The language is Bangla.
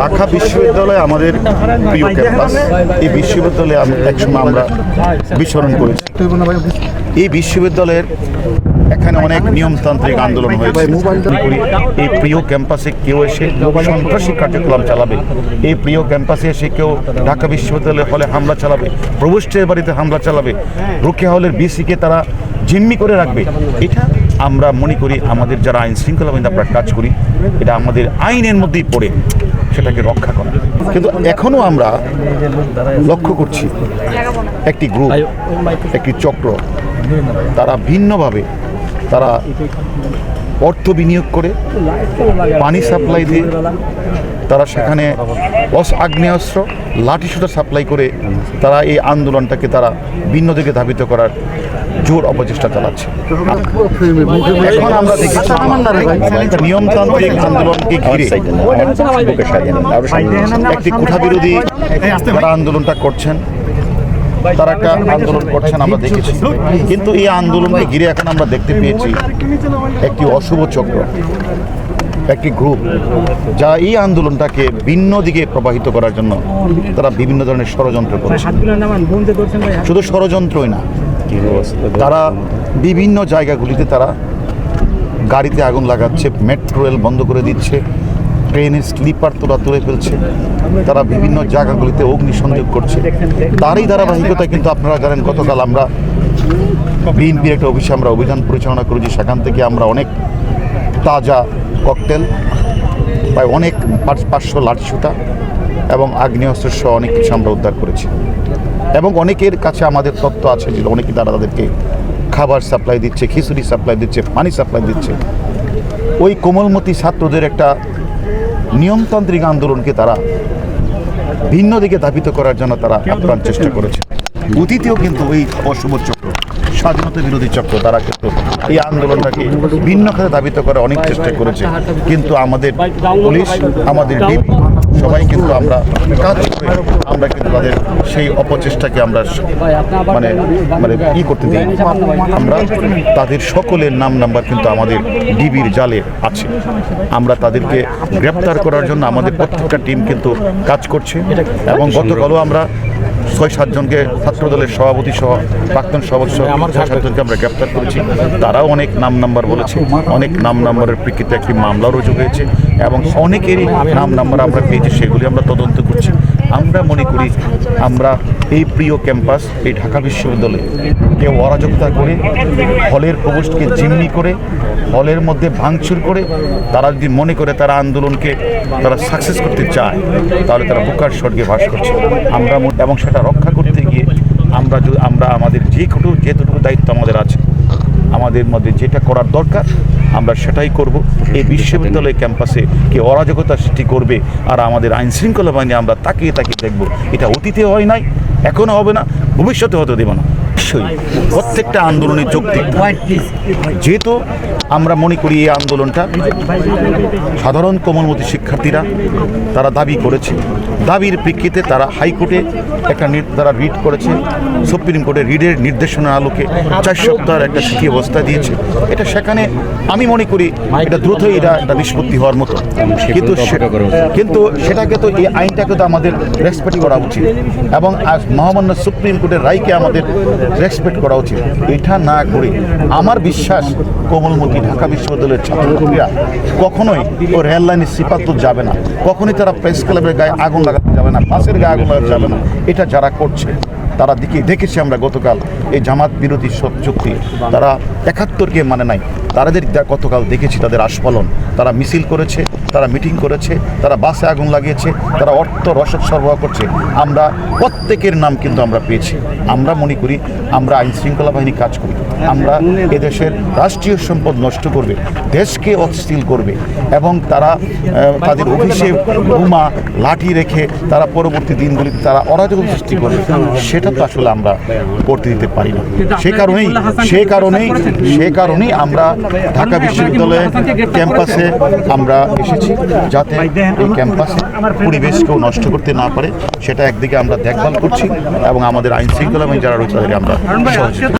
ঢাকা বিশ্ববিদ্যালয় আমাদের প্রিয় ক্যাম্পাস। এই বিশ্ববিদ্যালয়ে একসময় আমরা বিচরণ করেছি। এই বিশ্ববিদ্যালয়ের এখানে অনেক নিয়মতান্ত্রিক আন্দোলন হয়েছে। এই প্রিয় ক্যাম্পাসে কেউ এসে সন্ত্রাসী কার্যক্রম চালাবে। এই প্রিয় ক্যাম্পাসে এসে কেউ ঢাকা বিশ্ববিদ্যালয়ের হলে হামলা চালাবে, প্রভুষ্টের বাড়িতে হামলা চালাবে রোকেয়া হলের বিসিকে তারা জিম্মি করে রাখবে। এটা আমরা মনে করি আমাদের যারা আইন শৃঙ্খলা আমরা কাজ করি, এটা আমাদের আইনের মধ্যেই পড়ে। সেটাকে রক্ষা করা। কিন্তু এখনও আমরা লক্ষ্য করছি, একটি গ্রুপ, একটি চক্র, তারা ভিন্নভাবে তারা অর্থ বিনিয়োগ করে, পানি সাপ্লাই দিয়ে তারা সেখানে অস আগ্নেয়াস্ত্র, লাঠি সুতা সাপ্লাই করে তারা এই আন্দোলনটাকে তারা ভিন্ন দিকে ধাবিত করার জোর অপচেষ্টা চালাচ্ছে। এখন আমরা দেখেছি নিয়মতান্ত্রিক আন্দোলনকে ঘিরে একটি কোঠা বিরোধী যারা আন্দোলনটা করছেন, তারা একটা আন্দোলন করছেন আমরা দেখেছি। কিন্তু এই আন্দোলনকে ঘিরে এখন আমরা দেখতে পেয়েছি একটি অশুভ চক্র। একটি গ্রুপ যা এই আন্দোলনটাকে ভিন্ন দিকে প্রবাহিত করার জন্য তারা বিভিন্ন ধরনের ষড়যন্ত্র করছে। শুধু ষড়যন্ত্রই না তারা বিভিন্ন জায়গাগুলিতে তারা গাড়িতে আগুন লাগাচ্ছে মেট্রো রেল বন্ধ করে দিচ্ছে ট্রেনের স্লিপার তোরা তুলে ফেলছে তারা বিভিন্ন জায়গাগুলিতে অগ্নিসংযোগ করছে। তারই ধারাবাহিকতায় কিন্তু আপনারা জানেন গতকাল আমরা বিএনপির একটা অফিসে আমরা অভিযান পরিচালনা করেছি সেখান থেকে আমরা অনেক তাজা ককটেল প্রায় অনেক পাঁচ- পাঁচশো লাঠিসুটা এবং আগ্নেয়াস্ত্র সহ অনেক কিছু আমরা উদ্ধার করেছি। এবং অনেকের কাছে আমাদের তথ্য আছে যে অনেকে তারা তাদেরকে খাবার সাপ্লাই দিচ্ছে, খিচুড়ি সাপ্লাই দিচ্ছে, পানি সাপ্লাই দিচ্ছে। ওই কোমলমতি ছাত্রদের একটা নিয়মতান্ত্রিক আন্দোলনকে তারা ভিন্ন দিকে ধাবিত করার জন্য তারা আপ্রাণ চেষ্টা করেছে। অতীতেও কিন্তু ওই অশুভ চক্র স্বাধীনতা বিরোধী চক্র, তারা কিন্তু এই আন্দোলনটাকে ভিন্ন খাতে ধাবিত করার অনেক চেষ্টা করেছে। কিন্তু আমাদের পুলিশ, আমাদের সবাই কিন্তু আমরা কাজ করে আমরা কিন্তু তাদের সেই অপচেষ্টাকে আমরা মানে মানে ই করতে দিই। আমরা তাদের সকলের নাম নাম্বার কিন্তু আমাদের ডিবির জালে আছে। আমরা তাদেরকে গ্রেপ্তার করার জন্য আমাদের প্রত্যেকটা টিম কিন্তু কাজ করছে। এবং গতকালও আমরা ছয় সাতজনকে ছাত্র দলের সভাপতি সহ প্রাক্তন সভাপতি সহ ছয় সাতজনকে আমরা গ্রেপ্তার করেছি। তারাও অনেক নাম নাম্বার বলেছে। অনেক নাম নাম্বারের প্রেক্ষিতে একটি মামলা রুজু হয়েছে এবং অনেকেরই নাম নাম্বার আমরা পেয়েছি সেগুলি আমরা তদন্ত করছি। আমরা মনে করি আমরা এই প্রিয় ক্যাম্পাস এই ঢাকা বিশ্ববিদ্যালয়ে কেউ অরাজকতা করে হলের প্রবেশকে জিম্মি করে হলের মধ্যে ভাঙচুর করে তারা যদি মনে করে তারা আন্দোলনকে তারা সাকসেস করতে চায় তাহলে তারা বুকার স্বর্গে বাস করছে। আমরা এবং সেটা রক্ষা করতে গিয়ে আমরা আমরা আমাদের যে যেটুকু দায়িত্ব আমাদের আছে আমাদের মধ্যে যেটা করার দরকার, আমরা সেটাই করব। এই বিশ্ববিদ্যালয় ক্যাম্পাসে কে অরাজকতা সৃষ্টি করবে আর আমাদের আইন শৃঙ্খলা বাহিনী আমরা তাকিয়ে তাকিয়ে দেখব। এটা অতীতে হয় নাই এখনও হবে না, ভবিষ্যতে হতে দেব না। অবশ্যই প্রত্যেকটা আন্দোলনের যৌক্তিক থাকে। যেহেতু আমরা মনে করি এই আন্দোলনটা সাধারণ কোমলমতি শিক্ষার্থীরা তারা দাবি করেছে। দাবির প্রেক্ষিতে তারা হাইকোর্টে একটা তারা রিড করেছে, সুপ্রিম কোর্টে রিডের নির্দেশনার আলোকে চার সপ্তাহের একটা শিখি অবস্থা দিয়েছে। এটা সেখানে আমি মনে করি এটা দ্রুতই এটা একটা নিষ্পত্তি হওয়ার মতো। কিন্তু কিন্তু সেটাকে তো এই আইনটাকে তো আমাদের রেসপেক্ট করা উচিত। এবং আজ মহামান্য সুপ্রিম কোর্টের রায়কে আমাদের রেসপেক্ট করা উচিত। এটা না করে আমার বিশ্বাস কোমলমতি ঢাকা বিশ্ববিদ্যালয়ের ছাত্রছাত্রীরা কখনোই ও রেল সিপাত যাবে না। কখনোই তারা প্রেস ক্লাবের গায়ে আগুন লাগাতে যাবে না, বাসের গায়ে আগুন লাগাতে যাবে না। এটা যারা করছে তারা দিকে দেখেছি আমরা গতকাল এই জামাত বিরোধী চুক্তি। তারা একাত্তরকে মানে নাই তাদের গতকাল দেখেছি তাদের আস্ফলন। তারা মিছিল করেছে, তারা মিটিং করেছে, তারা বাসে আগুন লাগিয়েছে, তারা অর্থ রসদ সরবরাহ করছে। আমরা প্রত্যেকের নাম কিন্তু আমরা পেয়েছি। আমরা মনে করি আমরা আইন শৃঙ্খলা বাহিনী কাজ করি। আমরা এদেশের রাষ্ট্রীয় সম্পদ নষ্ট করবে, দেশকে অস্থিল করবে এবং তারা তাদের অফিসে বোমা লাঠি রেখে তারা পরবর্তী দিনগুলিতে তারা অরাজক সৃষ্টি করবে। সেটা তো আসলে আমরা করতে দিতে পারি না। সে কারণেই সে কারণেই সে কারণেই আমরা ঢাকা বিশ্ববিদ্যালয়ের ক্যাম্পাসে আমরা এসেছি যাতে এই ক্যাম্পাসে পরিবেশকেও নষ্ট করতে না পারে সেটা একদিকে আমরা দেখভাল করছি এবং আমাদের আইন শৃঙ্খলা যারা রয়েছে তাদেরকে আমরা সহযোগিতা